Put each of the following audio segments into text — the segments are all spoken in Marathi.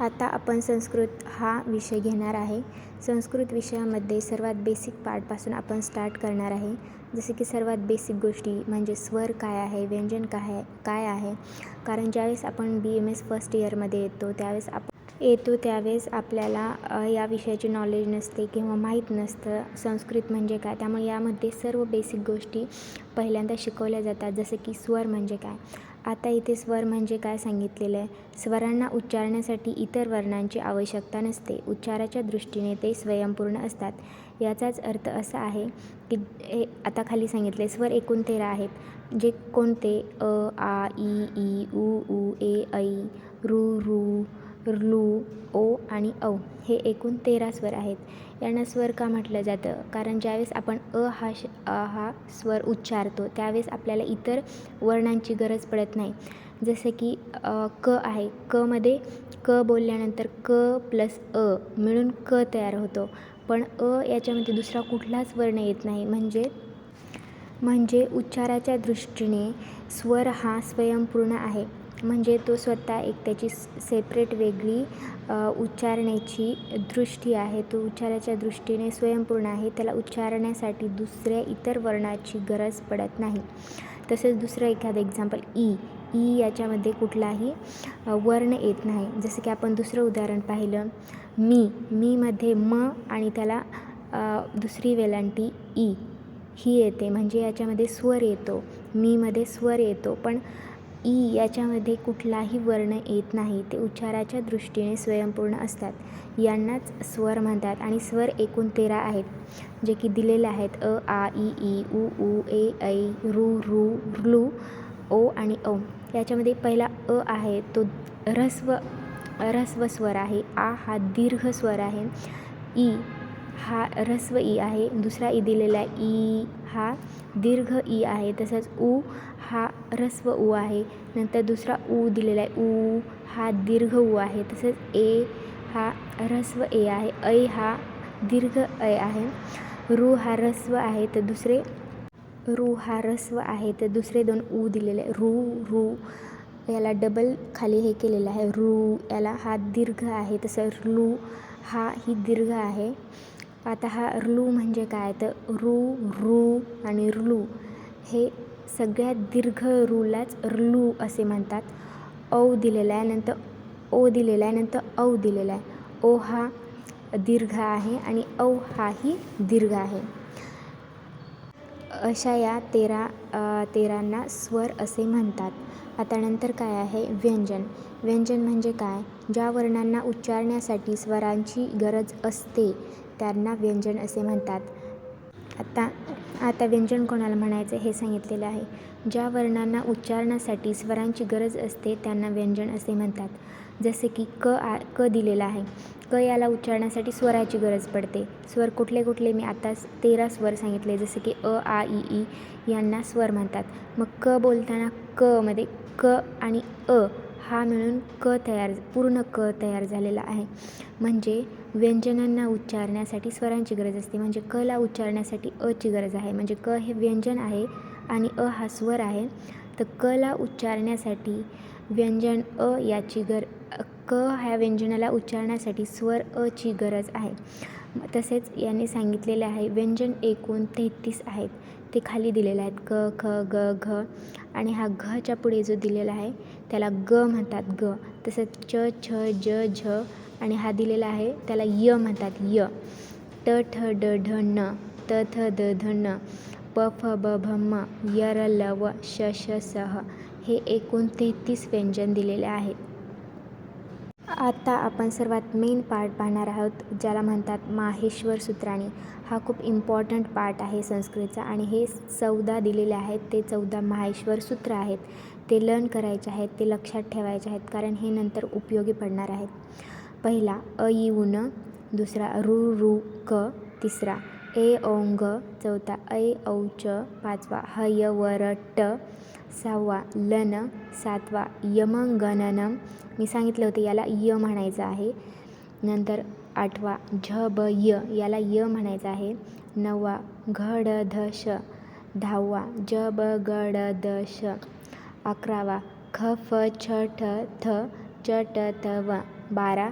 आता आपण संस्कृत हा विषय घेणार आहे. संस्कृत विषयामध्ये सर्वात बेसिक पार्टपासून आपण स्टार्ट करणार आहे. जसे की सर्वात बेसिक गोष्टी म्हणजे स्वर काय आहे व्यंजन काय काय आहे? कारण ज्यावेळेस आपण बी एम एस फर्स्ट इयरमध्ये येतो त्यावेळेस आप येतो त्यावेळेस आपल्याला या विषयाची नॉलेज नसते किंवा माहीत नसतं. संस्कृत म्हणजे काय? त्यामुळे यामध्ये सर्व बेसिक गोष्टी पहिल्यांदा शिकवल्या जातात. जसं की स्वर म्हणजे काय? आता इथे स्वर म्हणजे काय सांगितलेलं आहे? स्वरांना उच्चारण्यासाठी इतर वर्णांची आवश्यकता नसते. उच्चाराच्या दृष्टीने ते स्वयंपूर्ण असतात. याचाच अर्थ असा आहे की हे आता खाली सांगितले स्वर एकूण तेरा आहेत. जे कोणते? अ आ ई ई उ ऊ ए ऐ रू रू लू ओ आणि औ हे एकूण तेरा स्वर आहेत. यांना स्वर का म्हटलं जातं? कारण ज्यावेळेस आपण अ हा श अ हा स्वर उच्चारतो त्यावेळेस आपल्याला इतर वर्णांची गरज पडत नाही. जसं की क आहे. कमध्ये क बोलल्यानंतर क प्लस अ मिळून क तयार होतो. पण अ याच्यामध्ये दुसरा कुठलाच वर्ण येत नाही. म्हणजे म्हणजे उच्चाराच्या दृष्टीने स्वर हा स्वयंपूर्ण आहे. म्हणजे तो स्वतः एक त्याची सेपरेट वेगळी उच्चारण्याची दृष्टी आहे. तो उच्चाराच्या दृष्टीने स्वयंपूर्ण आहे. त्याला उच्चारण्यासाठी दुसऱ्या इतर वर्णाची गरज पडत नाही. तसेच दुसरं एखादं एक्झाम्पल ई. ई याच्यामध्ये कुठलाही वर्ण येत नाही. जसं की आपण दुसरं उदाहरण पाहिलं. मी मीमध्ये म आणि त्याला दुसरी वेलांटी ई. ही येते. म्हणजे याच्यामध्ये स्वर येतो. मीमध्ये स्वर येतो. पण ई याच्यामध्ये कुठलाही वर्ण येत नाही ते उच्चाराच्या दृष्टीने स्वयंपूर्ण असतात. यांनाच स्वर म्हणतात आणि स्वर एकूण तेरा आहेत जे की दिलेले आहेत. अ आ इ ई उ ऊ ए ऐ रू रू लू ओ आणि औ. याच्यामध्ये पहिला अ आहे तो ऱ्हस्व ऱ्हस्व स्वर आहे. आ हा दीर्घ स्वर आहे. ई हा ऱ्हस्व ई आहे. दुसरा ई दिलेला आहे. ई हा दीर्घ ई आहे. तसंच उ हा ऱ्हस्व उ आहे. नंतर दुसरा उ दिलेला आहे. उ हा दीर्घ उ आहे. तसंच ए हा ऱ्हस्व ए आहे. ऐ हा दीर्घ ऐ आहे. रू हा ऱ्हस्व आहे. तर दुसरे रू हा ऱ्हस्व आहे. तर दुसरे दोन ऊ दिलेले आहे. रू रू याला डबल खाली हे केलेलं आहे. रू याला हा दीर्घ आहे. तसं लू हा ही दीर्घ आहे. आता हा ऋ म्हणजे काय? तर रू रू आणि ऋ हे सगळ्यात दीर्घ रूलाच ऋ असे म्हणतात. औ दिलेला आहे नंतर ओ दिलेला आहे नंतर औ दिलेला आहे. ओ हा दीर्घ आहे आणि औ हाही दीर्घ आहे. अशा या तेरा तेरांना स्वर असे म्हणतात. आता नंतर काय आहे? व्यंजन. व्यंजन म्हणजे काय? ज्या वर्णांना उच्चारण्यासाठी स्वरांची गरज असते त्यांना व्यंजन असे म्हणतात. आता आता व्यंजन कोणाला म्हणायचं हे सांगितलेलं आहे. ज्या वर्णांना उच्चारण्यासाठी स्वरांची गरज असते त्यांना व्यंजन असे म्हणतात. जसे की क आ क दिलेला आहे. क याला उच्चारण्यासाठी स्वराची गरज पडते. स्वर कुठले कुठले मी आताच तेरा स्वर सांगितले जसे की अ आ इ ई यांना स्वर म्हणतात. मग क बोलताना क मध्ये क आणि अ हा मिळून क तयार पूर्ण क तयार झालेला आहे. म्हणजे व्यंजनांना उच्चारण्यासाठी स्वरांची गरज असते. म्हणजे क ला उच्चारण्यासाठी अची गरज आहे. म्हणजे क हे व्यंजन आहे आणि अ हा स्वर आहे. तर क ला उच्चारण्यासाठी व्यंजन अ याची गर क ह्या व्यंजनाला उच्चारण्यासाठी स्वर अची गरज आहे. तसेच यांनी सांगितलेले आहे व्यंजन एकूण तेहतीस आहेत. ते खाली दिलेले आहेत. क ख ग घ आणि हा घच्या पुढे जो दिलेला आहे त्याला ग म्हणतात. ग. तसंच च छ ज झ आणि हा दिलेला आहे त्याला य म्हणतात य. ट ठ ड ढ न. त थ द ध न. प फ ब भ म. य र ल व श श स ह. हे एकूण तेहतीस व्यंजन दिलेले आहेत आता आपण सर्वात मेन पार्ट पाहणार आहोत ज्याला म्हणतात माहेश्वर सूत्राणी. हा खूप इम्पॉर्टंट पार्ट आहे संस्कृतचा आणि हे चौदा दिलेले आहेत ते चौदा माहेश्वर सूत्र आहेत. ते लर्न करायचे आहेत ते लक्षात ठेवायचे आहेत कारण हे नंतर उपयोगी पडणार आहेत. पहिला अ ऊन दुसरा रू क तिसरा ए औंग चौथा ऐ औ च पाचवा हयवरट्ट ट सहावा लन सातवा यमंगणनम मी सांगितलं होतं याला य म्हणायचं आहे. नंतर आठवा झ ब य याला य म्हणायचं आहे. नववा घडधश ध श. दहावा ज ब द श. अकरावा ख फ छ ठ थ च ट व. बारा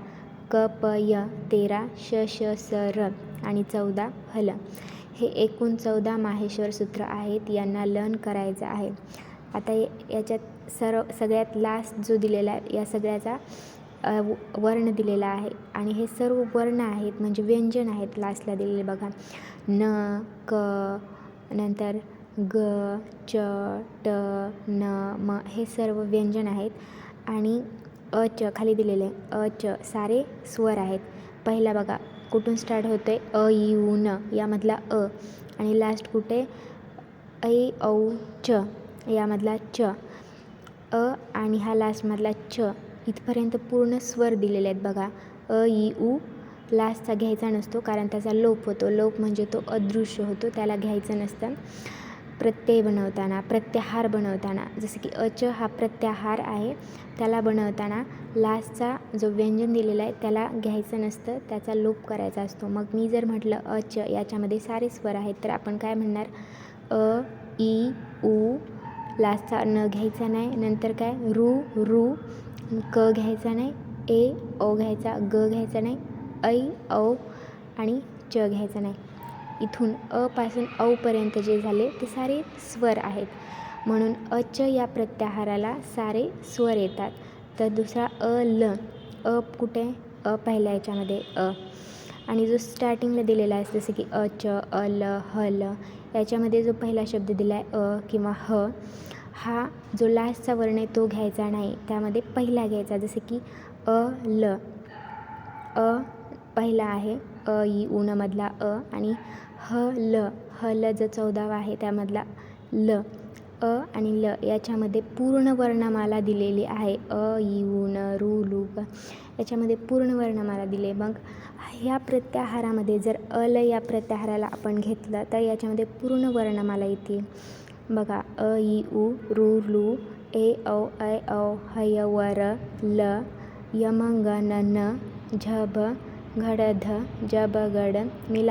क प य तेरा श श स र आणि चौदा हल. हे एकूण चौदा माहेश्वर सूत्र आहेत यांना लर्न करायचं आहे. आता याच्यात सर्व सगळ्यात लास्ट जो दिलेला आहे या सगळ्याचा वर्ण दिलेला आहे. आणि हे सर्व वर्ण आहेत म्हणजे व्यंजन आहेत लास्टला दिलेले बघा. न क नंतर ग च ट न म हे सर्व व्यंजन आहेत. आणि अ च खाली दिलेले अ च सारे स्वर आहेत. पहिला बघा कुठून स्टार्ट होते आहे अ इ उ न यामधला अ. आणि लास्ट कुठे? ऐ औ च यामधला च. अ आणि हा लास्टमधला च. इथपर्यंत पूर्ण स्वर दिलेले आहेत बघा. अ इ ऊ लास्टचा घ्यायचा नसतो कारण त्याचा लोप होतो. लोप म्हणजे तो अदृश्य होतो त्याला घ्यायचं नसतं. प्रत्यय बनवताना प्रत्याहार बनवताना जसं की अच हा प्रत्याहार आहे त्याला बनवताना लास्टचा जो व्यंजन दिलेला आहे त्याला घ्यायचं नसतं त्याचा लोप करायचा असतो. मग मी जर म्हटलं अच याच्यामध्ये सारे स्वर आहेत तर आपण काय म्हणणार? अ ई उ लास्टचा न घ्यायचा नाही नंतर काय? रू रू क घ्यायचा नाही ए ओ घ्यायचा ग घ्यायचा नाही ऐ औ आणि च घ्यायचा नाही. इथून अपासून औपर्यंत जे झाले ते सारे स्वर आहेत. म्हणून अच या प्रत्याहाराला सारे स्वर येतात. तर दुसरा अ ल अ कुठे? अ पहिल्या याच्यामध्ये अ. आणि जो स्टार्टिंगला दिलेला आहे जसं की अ च अ ल ह ल याच्यामध्ये जो पहिला शब्द दिला आहे अ किंवा ह हा जो लास्टचा वर्ण आहे तो घ्यायचा नाही. त्यामध्ये पहिला घ्यायचा जसं की अ ल. अ पहिला आहे. अ इ उनमधला अ आणि ह ल. ह ल जो चौदावा आहे त्यामधला ल. अ आणि ल याच्यामध्ये पूर्ण वर्णमाला दिलेली आहे. अ इ उ न लु ग. याच्यामध्ये पूर्ण वर्णमाला दिले. मग ह्या प्रत्याहारामध्ये जर अ ल या प्रत्याहाराला आपण घेतलं तर याच्यामध्ये पूर्ण वर्णमाला येते बघा अ इ उ ऋ लू ए औ ऐ औ हय वर ल यमंग न न झ भ घडध ध ज गड मी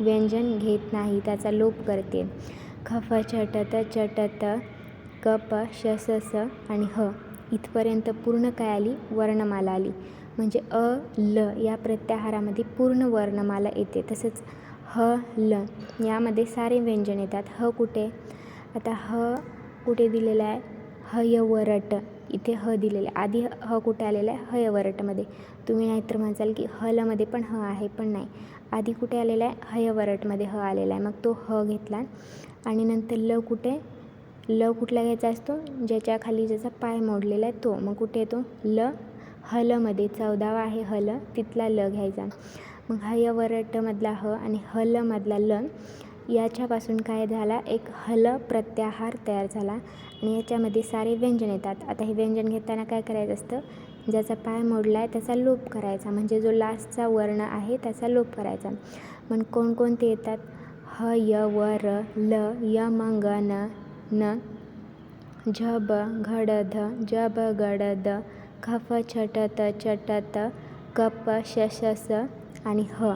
व्यंजन घेत नाही त्याचा लोप करते. खफ छटत चटत कप शसस स आणि ह इथपर्यंत पूर्ण काय आली? वर्णमाला आली. म्हणजे अ ल या प्रत्याहारामध्ये पूर्ण वर्णमाला येते. तसंच ह ल यामध्ये सारे व्यंजन येतात. ह कुठे? आता ह कुठे दिलेलं आहे? हयवरट इथे ह दिलेलं आहे. आधी ह कुठे आलेला आहे? हयवरटमध्ये तुम्ही नाहीतर म्हणसाल की हलमध्ये पण ह आहे पण नाही. आधी कुठे आलेला आहे? हयवरटमध्ये ह आलेला आहे. मग तो ह घेतला. आणि नंतर ल कुठे? ल कुठला घ्यायचा असतो? ज्याच्या खाली ज्याचा पाय मोडलेला आहे तो. मग कुठे येतो? ल. हलमध्ये. चौदावा आहे हल. तिथला ल घ्यायचा. मग हयवरटमधला ह आणि हलमधला ल. याच्यापासून काय झाला? एक हल प्रत्याहार तयार झाला आणि याच्यामध्ये सारे व्यंजन येतात. आता हे व्यंजन घेताना काय करायचं असतं? ज्याचा पाय मोडला आहे त्याचा लोप करायचा. म्हणजे जो लास्टचा वर्ण आहे त्याचा लोप करायचा. मग कोणकोणते येतात? ह य व र ल य म ग न न झ ब घड ध ज ब गड द खफ छट त चट त कप श श स आणि ह.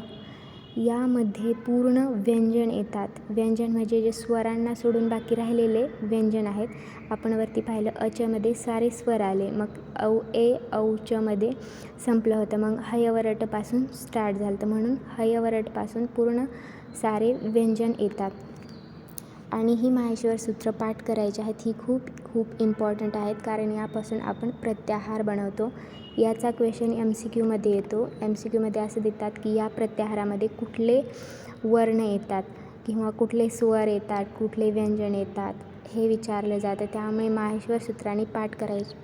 यामध्ये पूर्ण व्यंजन येतात. व्यंजन म्हणजे जे स्वरांना सोडून बाकी राहिलेले व्यंजन आहेत. आपण वरती पाहिलं अचमध्ये सारे स्वर आले. मग औ ए औचमध्ये संपलं होतं. मग हयवरटपासून स्टार्ट झालं होतं. म्हणून हयवरटपासून पूर्ण सारे व्यंजन येतात. आणि ही माहेश्वर सूत्र पाठ करायची आहेत ही खूप खूप इम्पॉर्टंट आहेत. कारण यापासून आपण प्रत्याहार बनवतो. याचा क्वेश्चन एम सी क्यूमध्ये येतो. एम सी क्यूमध्ये असं देतात की या प्रत्याहारामध्ये कुठले वर्ण येतात किंवा कुठले स्वर येतात कुठले व्यंजन येतात हे विचारलं जातं. त्यामुळे माहेश्वर सूत्राने पाठ करायची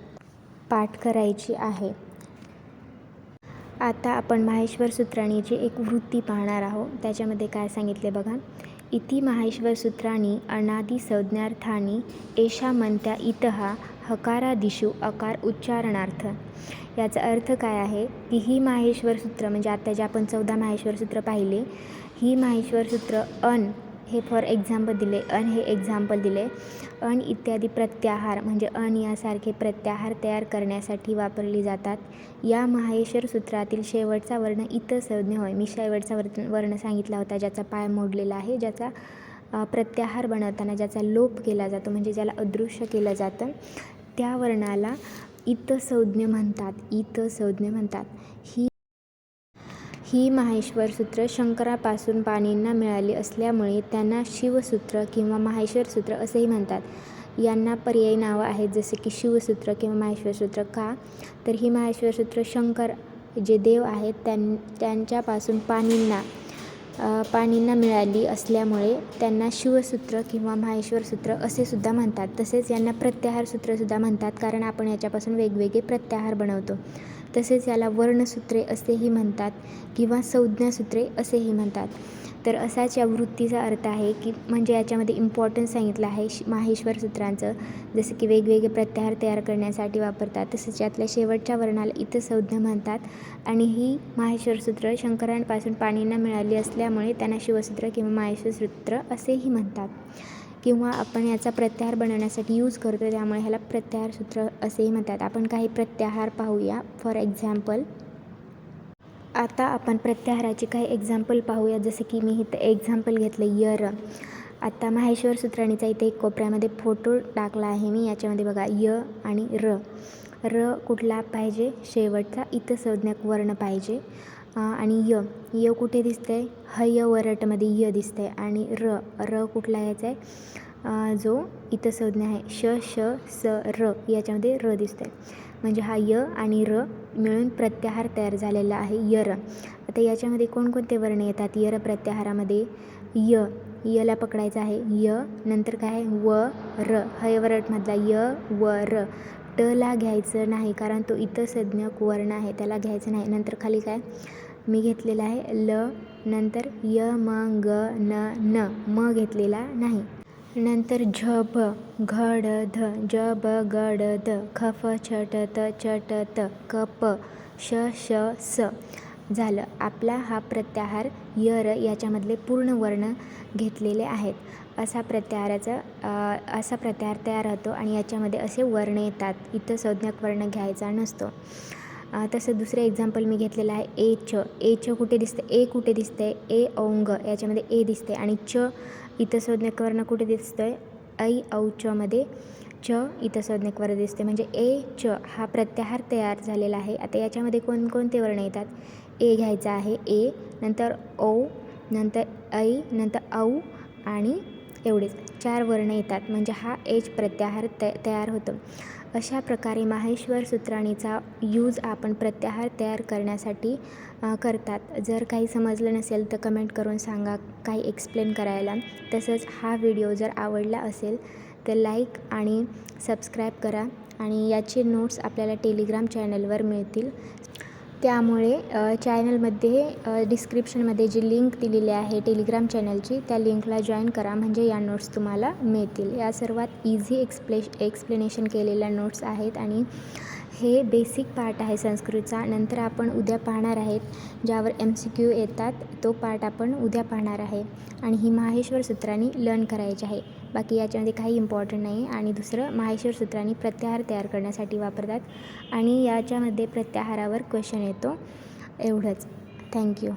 पाठ करायची आहे. आता आपण माहेश्वर सूत्राणीची एक वृत्ती पाहणार आहोत त्याच्यामध्ये काय सांगितले बघा. इति माहेश्वर सूत्राणी अनादि संज्ञार्थानी एषा म्हणत्या इतहा हकारादिषु अकार उच्चारणार्थ. याचा अर्थ काय आहे? की ही माहेश्वर सूत्र म्हणजे आत्ता जे आपण चौदा माहेश्वर सूत्र पाहिले ही माहेश्वर सूत्र अन हे फॉर एक्झाम्पल दिले अन हे एक्झाम्पल दिले. अन इत्यादी प्रत्याहार म्हणजे अन यासारखे प्रत्याहार तयार करण्यासाठी वापरली जातात. या माहेश्वर सूत्रातील शेवटचा वर्ण इत संज्ञ होय. मी शेवटचा वर्ण वर्ण सांगितला होता ज्याचा पाय मोडलेला आहे ज्याचा प्रत्याहार बनवताना ज्याचा लोप केला जातो म्हणजे ज्याला अदृश्य केलं जातं त्या वर्णाला इत संज्ञ म्हणतात. इत संज्ञ म्हणतात. ही ही माहेश्वर सूत्र शंकरापासून पाणींना मिळाली असल्यामुळे त्यांना शिवसूत्र किंवा माहेश्वर सूत्र असेही म्हणतात. यांना पर्यायी नावं आहेत जसे की शिवसूत्र किंवा माहेश्वर सूत्र. का? तर ही माहेश्वर सूत्र शंकर जे देव आहेत त्यां त्यांच्यापासून पाणींना पाणींना मिळाली असल्यामुळे त्यांना शिवसूत्र किंवा माहेश्वर सूत्र असे सुद्धा म्हणतात. तसेच यांना प्रत्याहार सूत्रसुद्धा म्हणतात कारण आपण याच्यापासून वेगवेगळे प्रत्याहार बनवतो. तसेच याला वर्णसूत्रे असेही म्हणतात किंवा संज्ञासूत्रे असेही म्हणतात. तर असाच या वृत्तीचा अर्थ आहे की म्हणजे याच्यामध्ये इम्पॉर्टन्स सांगितलं आहे माहेश्वर सूत्रांचं. जसं की वेगवेगळे प्रत्याहार तयार करण्यासाठी वापरतात तसेच यातल्या शेवटच्या वर्णाला इथं संज्ञा म्हणतात. आणि ही माहेश्वर सूत्र शंकरांपासून पाणींना मिळाली असल्यामुळे त्यांना शिवसूत्र किंवा माहेश्वर सूत्र असेही म्हणतात. किंवा आपण याचा प्रत्याहार बनवण्यासाठी यूज करतो त्यामुळे ह्याला प्रत्याहार सूत्र असेही म्हणतात. आपण काही प्रत्याहार पाहूया. फॉर एक्झाम्पल आता आपण प्रत्याहाराचे काही एक्झाम्पल पाहूया. जसं की मी इथं एक्झाम्पल घेतलं यर आता माहेश्वर सूत्राणीचा इथे एक कोपऱ्यामध्ये फोटो टाकला आहे मी. याच्यामध्ये बघा य आणि र. र कुठला पाहिजे? शेवटचा. इथं संज्ञक वर्ण पाहिजे. आणि य य कुठे दिसतं आहे हय वरटमध्ये य दिसतं आहे आणि र र कुठला याचा आहे जो इथं संज्ञा आहे. श श स र याच्यामध्ये र दिसतं आहे म्हणजे हा य आणि र मिळून प्रत्याहार तयार झालेला आहे. यर आता याच्यामध्ये कोणकोणते वर्ण येतात? यर प्रत्याहारामध्ये य यला पकडायचं आहे. य नंतर काय आहे? व र. हयवरटमधला य व र. टला घ्यायचं नाही कारण तो इतर संज्ञक वर्ण आहे त्याला घ्यायचं नाही. नंतर खाली काय? मी घेतलेला आहे ल नंतर य म ग न न म घेतलेला नाही. नंतर झ भ घड ध ज ब गड ध ख फ छ ट त च ट त क प श श स झालं. आपला हा प्रत्याहार यर याच्यामधले पूर्ण वर्ण घेतलेले आहेत. असा प्रत्याहाराचा असा प्रत्याहार तयार होतो आणि याच्यामध्ये असे वर्ण येतात. इथं संज्ञक वर्ण घ्यायचा नसतो. तसं दुसरं एक्झाम्पल मी घेतलेलं आहे. ए च. ए च कुठे दिसते ए कुठे दिसते ए औंग. याच्यामध्ये ए दिसते आणि च इथं संज्ञक वर्ण कुठे दिसतं आहे ऐ औ चमध्ये च इथं संज्ञक वर्ण दिसते म्हणजे ए च हा प्रत्याहार तयार झालेला आहे. आता याच्यामध्ये कोणकोणते वर्ण येतात? ए घ्यायचा आहे. ए नंतर ओ नंतर ऐ नंतर औ आणि एवढेच. चार वर्ण येतात. म्हणजे हा एज प्रत्याहार त तयार होतो. अशा प्रकारे माहेश्वर सूत्राणीचा यूज आपण प्रत्याहार तयार करण्यासाठी करतात. जर काही समजलं नसेल तर कमेंट करून सांगा काही एक्सप्लेन करायला. तसंच हा व्हिडिओ जर आवडला असेल तर लाईक आणि सबस्क्राईब करा. आणि याचे नोट्स आपल्याला टेलिग्राम चॅनलवर मिळतील. त्यामुळे चॅनलमध्ये डिस्क्रिप्शनमध्ये जी लिंक दिलेली आहे टेलिग्राम चॅनलची त्या लिंकला जॉईन करा. म्हणजे या नोट्स तुम्हाला मिळतील. या सर्वात इझी एक्सप्ले एक्सप्लेनेशन केलेल्या नोट्स आहेत आणि हे बेसिक पार्ट आहे संस्कृतचा. नंतर आपण उद्या पाहणार आहेत ज्यावर एम सी क्यू येतात तो पार्ट आपण उद्या पाहणार आहे. आणि ही माहेश्वर सूत्रांनी लर्न करायची आहे. बाकी याच्यामध्ये काही इम्पॉर्टंट नाही. आणि दुसरं माहेश्वर सूत्रांनी प्रत्याहार तयार करण्यासाठी वापरतात. आणि याच्यामध्ये प्रत्याहारावर क्वेश्चन येतो. एवढंच. थँक्यू